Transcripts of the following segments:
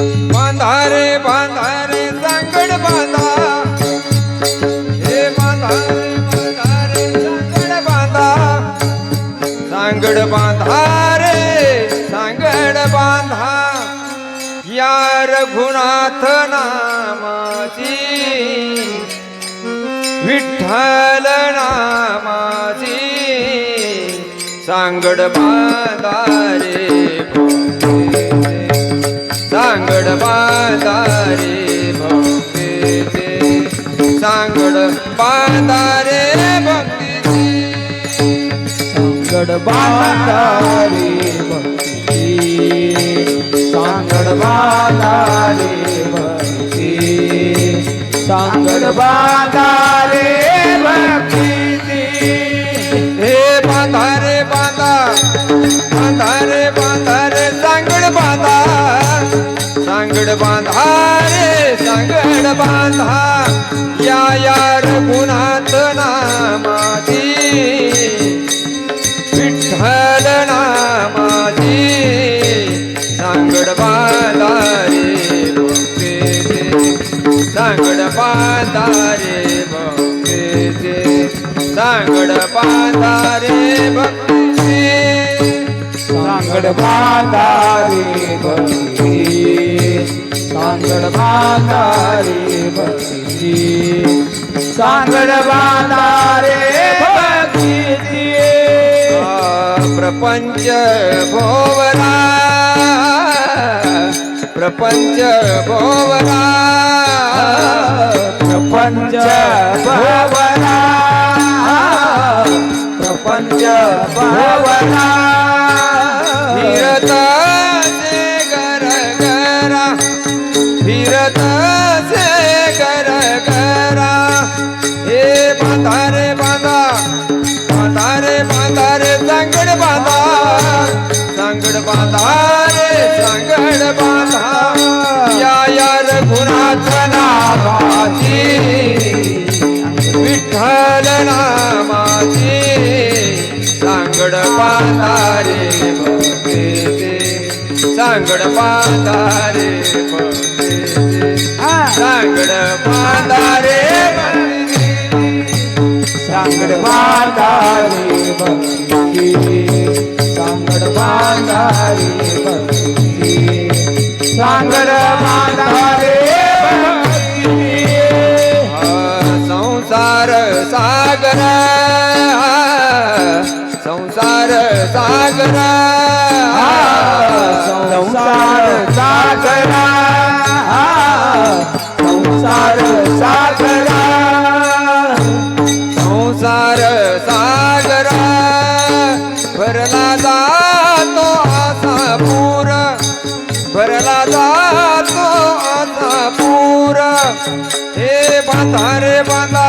बांधारे बांधारे सांगड बांधा. हे बांधारे बांधारे सांगड बांधा. सांगड बांधा रे सांगड बांधा. या रघुनाथ नामाची विठ्ठल नामाची. सांगड बांधा रे भोवतीचे. सांगड भक्तीचे. सांगड बांधा भक्तीचे. सांगड बांधारे भक्ती सांगड बांधारे भक्ती सांगड बांधारे भक्ती बांधा रे सांगड बांधा या या रघुनाथ नामाची. विठ्ठल नामाची सांगड बांधा रे भक्तीचे सांगड बांधा रे भक्तीचे सांगड बांधा रे भक्तीचे सांगड बांधा रे भक्ती सांगड बांधारे भक्ती सांगड बांधारे भक्ती प्रपंच भोवरा. प्रपंच भोवरा. प्रपंच भोवरा. प्रपंच भोवरा. निरता सांगड बांधारे भक्तीचे. सांगड बांधारे भक्तीचे. सांगड बांधारे सांगड भक्ती सांगड भक्ती सांगड भक्ती संसार सागर सागरा संसार सागरा संसार सागरा संसार सागर भरला जातो असा पूर भरला जातो असा पूर. हे बांधा रे बांधा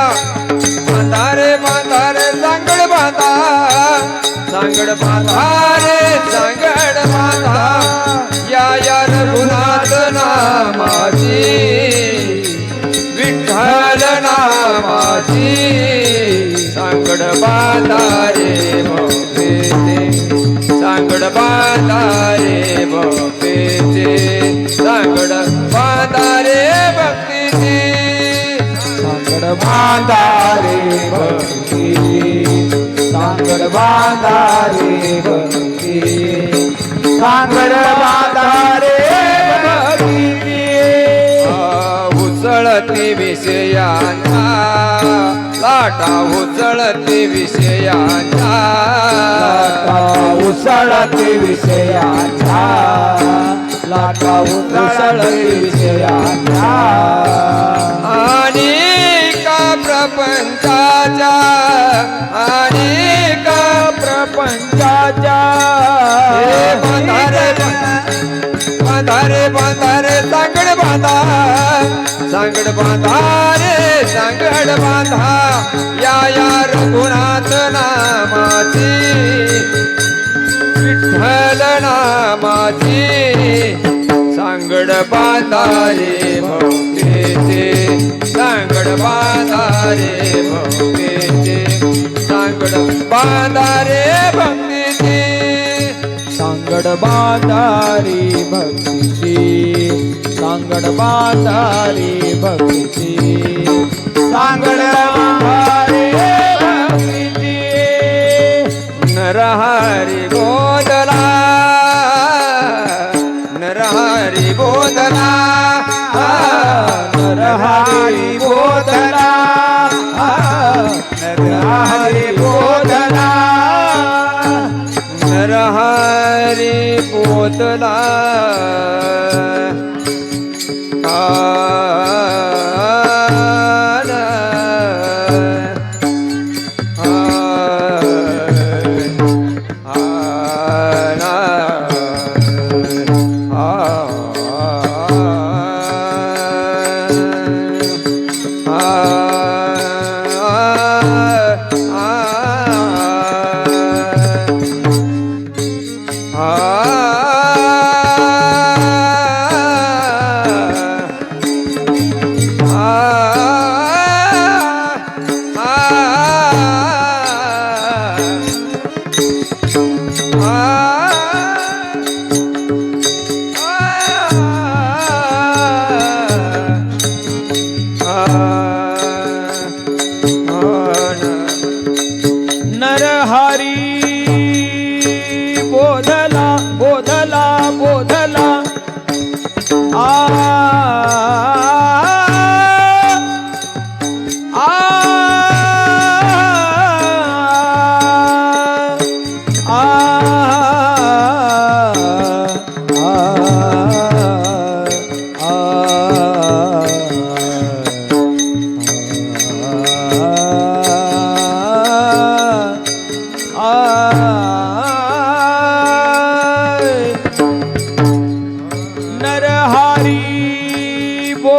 सांगड बांधा रे सांगड बांधा या या रघुनाथ नामाची. विठ्ठल नामाची. सांगड बांधारे भक्तीचे सांगड बांधारे भक्तीचे सांगड माता रे भक्तीची सांगड बांधारे भक्ती सांगड बांधारे भक्ती सांगड बांधारे भक्ती उचळती विषयांचा लाटा उचळती विषयांचा. उसळते विषयाच्या लाटा उसळते विषयाच्या आणि का प्रपंचाच्या अनेक प्रपंचाच्या हे बांधारे बांधारे सांगड बांधा सांगड बांधा रे सांगड बांधा या या रघुनाथ नामाची विठ्ठल नामाची सांगड बांधारे भक्तीचे सांगड बांधारे भक्तीचे भक्तीचे सांगड बांधारी भक्तीची. सांगड बांधारी भक्तीची सांगड बोधला नरहरी शोधला. आ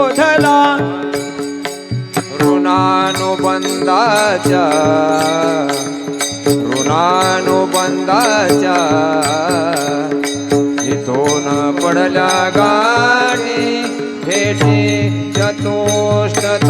शोधला. ऋणानुबंधाच्या ऋणानुबंधाच्या इथून पडल्या गाठी भेटे चतुष्ट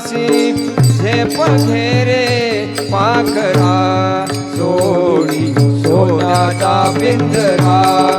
आकाशी झेप घेरे पाखरा सोडी सोन्याचा पिंजरा.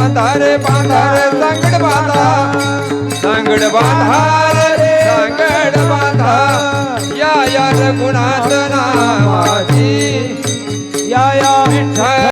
बांधारे बांधारे सांगड बांधा. सांगड बांधा रे सांगड बांधा. या या रघुनाथ नामाची या या विठ्ठल